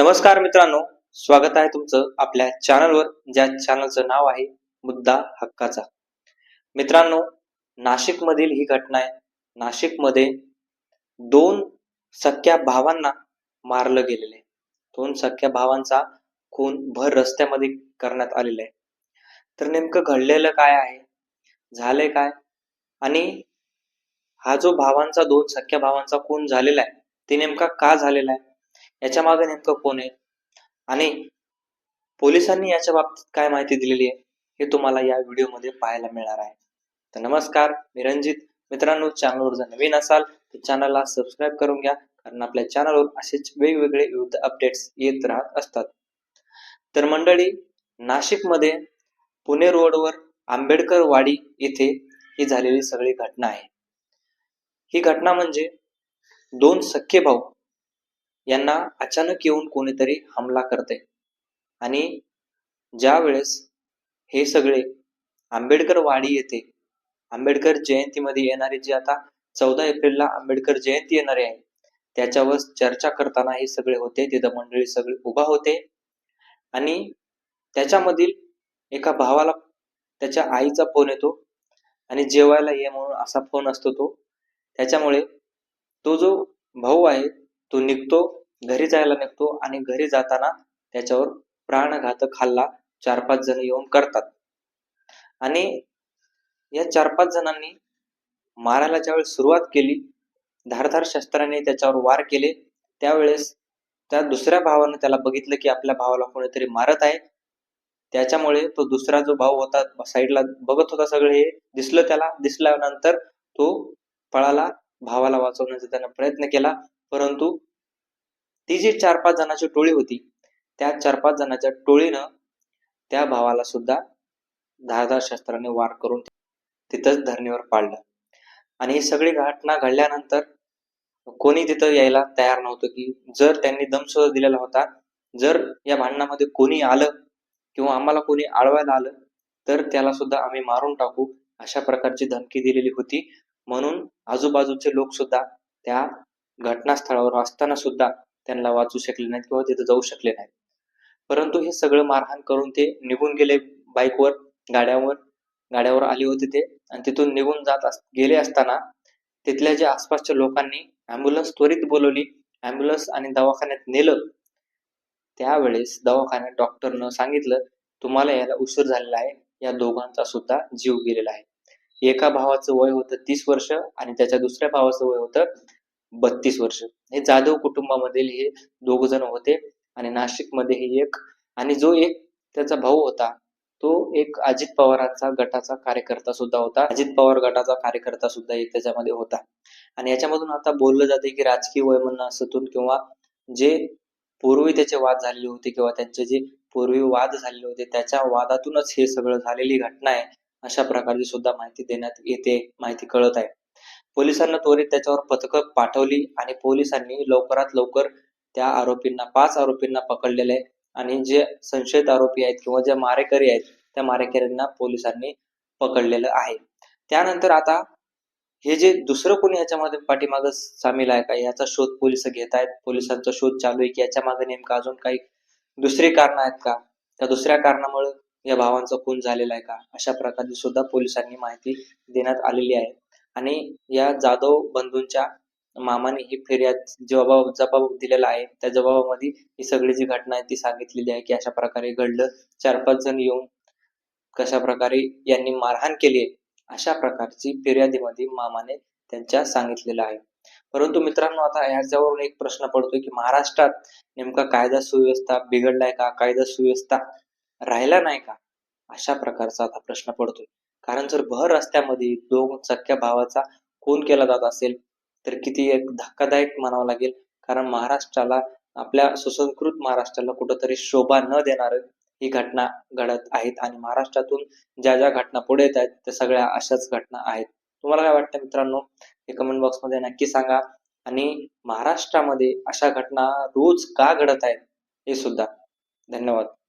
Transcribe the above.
नमस्कार मित्रांनो स्वागत आहे तुमचं आपल्या चॅनलवर ज्या चॅनलचं नाव आहे मुद्दा हक्काचा. मित्रांनो नाशिक मधील ही घटना आहे. नाशिकमध्ये दोन सख्या भावांना मारलं गेलेलं आहे. दोन सख्या भावांचा खून भर रस्त्यामध्ये करण्यात आलेला आहे. तर नेमकं घडलेलं काय आहे? झालंय काय? आणि हा जो भावांचा दोन सख्या भावांचा खून झालेला आहे ते नेमका का झालेला आहे? याच्या मागे नेमकं कोण आहे? आणि पोलिसांनी याच्या बाबतीत काय माहिती दिलेली आहे हे तुम्हाला या व्हिडिओमध्ये पाहायला मिळणार आहे. तर नमस्कार मी रणजित. मित्रांनो चॅनलवर जर नवीन असाल तर चॅनलला सबस्क्राईब करून घ्या कारण आपल्या चॅनलवर असेच वेगवेगळे विविध अपडेट्स येत राहत असतात. तर मंडळी नाशिकमध्ये पुणे रोडवर आंबेडकर वाडी येथे ही झालेली सगळी घटना आहे. ही घटना म्हणजे दोन सख्खे भाऊ यांना अचानक येऊन कोणीतरी हमला करते. आणि ज्या वेळेस हे सगळे आंबेडकर वाडी येथे आंबेडकर जयंतीमध्ये येणारी जी आता चौदा एप्रिलला आंबेडकर जयंती येणारी आहे त्याच्यावर चर्चा करताना हे सगळे होते तिथं मंडळी सगळे उभा होते. आणि त्याच्यामधील एका भावाला त्याच्या आईचा फोन येतो. आणि जेवायला ये म्हणून असा फोन असतो तो. त्याच्यामुळे तो जो भाऊ आहे तो निघतो. घरी जायला निघतो आणि घरी जाताना त्याच्यावर प्राणघातक हल्ला चार पाच जण येऊन करतात. आणि या चार पाच जणांनी मारायला ज्यावेळेस सुरुवात केली धारधार शस्त्राने त्याच्यावर वार केले त्यावेळेस त्या दुसऱ्या भावानं त्याला बघितलं की आपल्या भावाला कोणीतरी मारत आहे. त्याच्यामुळे तो दुसरा जो भाऊ होता साईडला बघत होता सगळे हे दिसलं त्याला दिसल्यानंतर तो पळाला भावाला वाचवण्याचा त्यानं प्रयत्न केला परंतु ती जी चार पाच जणांची टोळी होती त्या चार पाच जणांच्या टोळीनं त्या भावाला सुद्धा धारदार शस्त्राने वार करून तिथंच धरणीवर पाडलं. आणि ही सगळी घटना घडल्यानंतर कोणी तिथं यायला तयार नव्हतं की जर त्यांनी दमसुद्धा दिलेला होता जर या भांडणामध्ये कोणी आलं किंवा आम्हाला कोणी आळवायला आलं तर त्याला सुद्धा आम्ही मारून टाकू अशा प्रकारची धमकी दिलेली होती. म्हणून आजूबाजूचे लोक सुद्धा त्या घटनास्थळावर असताना सुद्धा त्यांना वाचू शकले नाहीत किंवा तिथे जाऊ शकले नाहीत. परंतु हे सगळं मारहाण करून ते निघून गेले बाईकवर गाड्यावर गाड्यावर आले होते ते. आणि तिथून निघून जात गेले असताना तिथल्या ज्या आसपासच्या लोकांनी अँब्युलन्स त्वरित बोलवली. अँब्युलन्स आणि दवाखान्यात नेलं. त्यावेळेस दवाखान्यात डॉक्टरनं सांगितलं तुम्हाला याला उशीर झालेला आहे. या दोघांचा सुद्धा जीव गेलेला आहे. एका भावाचं वय होतं तीस वर्ष आणि त्याच्या दुसऱ्या भावाचं वय होतं बत्तीस वर्ष. हे जाधव कुटुंबामधील हे दोघ जण होते आणि नाशिकमध्ये हे एक आणि जो एक त्याचा भाऊ होता तो एक अजित पवारांचा गटाचा कार्यकर्ता सुद्धा होता. अजित पवार गटाचा कार्यकर्ता सुद्धा एक त्याच्यामध्ये होता. आणि याच्यामधून आता बोललं जाते की राजकीय वयमनस्यातून किंवा जे पूर्वी त्याचे वाद झालेले होते किंवा त्यांचे जे पूर्वी वाद झालेले होते त्याच्या वादातूनच हे सगळं झालेली घटना आहे अशा प्रकारची सुद्धा माहिती देण्यात येते माहिती कळत आहे. पोलिसांना त्वरित त्याच्यावर पथकं पाठवली आणि पोलिसांनी लवकरात लवकर त्या आरोपींना पाच आरोपींना पकडलेले आहे. आणि जे संशयित आरोपी आहेत किंवा जे मारेकरी आहेत त्या मारेकऱ्यांना पोलिसांनी पकडलेलं आहे. त्यानंतर आता हे जे दुसरं कोणी याच्यामध्ये पाठीमागं सामील आहे का? याचा शोध पोलीस घेत आहेत. पोलिसांचा शोध चालू आहे की याच्या मागे नेमकं अजून काही दुसरी कारण आहेत का? त्या दुसऱ्या कारणामुळे या भावांचा खून झालेला आहे का? अशा प्रकारची सुद्धा पोलिसांनी माहिती देण्यात आलेली आहे. आणि या जाधव बंधूंच्या मामाने ही फिर्याद जबाब जबाब दिलेला आहे. त्या जबाबामध्ये ही सगळी जी घटना आहे ती सांगितलेली आहे की अशा प्रकारे घडलं. चार पाच जण येऊन कशा प्रकारे यांनी मारहाण केली आहे अशा प्रकारची फिर्यादीमध्ये मामाने त्यांच्या सांगितलेलं आहे. परंतु मित्रांनो आता याच्यावरून एक प्रश्न पडतोय की महाराष्ट्रात नेमका कायदा सुव्यवस्था बिघडलाय का? कायदा सुव्यवस्था राहिला नाही का? अशा प्रकारचा आता प्रश्न पडतोय. कारण जर भर रस्त्यामध्ये दोन सख्या भावाचा खून केला जात असेल तर किती एक धक्कादायक म्हणावं लागेल. कारण महाराष्ट्राला आपल्या सुसंस्कृत महाराष्ट्राला कुठंतरी शोभा न देणार ही घटना घडत आहेत. आणि महाराष्ट्रातून ज्या ज्या घटना पुढे येत आहेत त्या सगळ्या अशाच घटना आहेत. तुम्हाला काय वाटतं मित्रांनो? हे कमेंट बॉक्समध्ये नक्की सांगा. आणि महाराष्ट्रामध्ये अशा घटना रोज का घडत आहेत हे सुद्धा. धन्यवाद.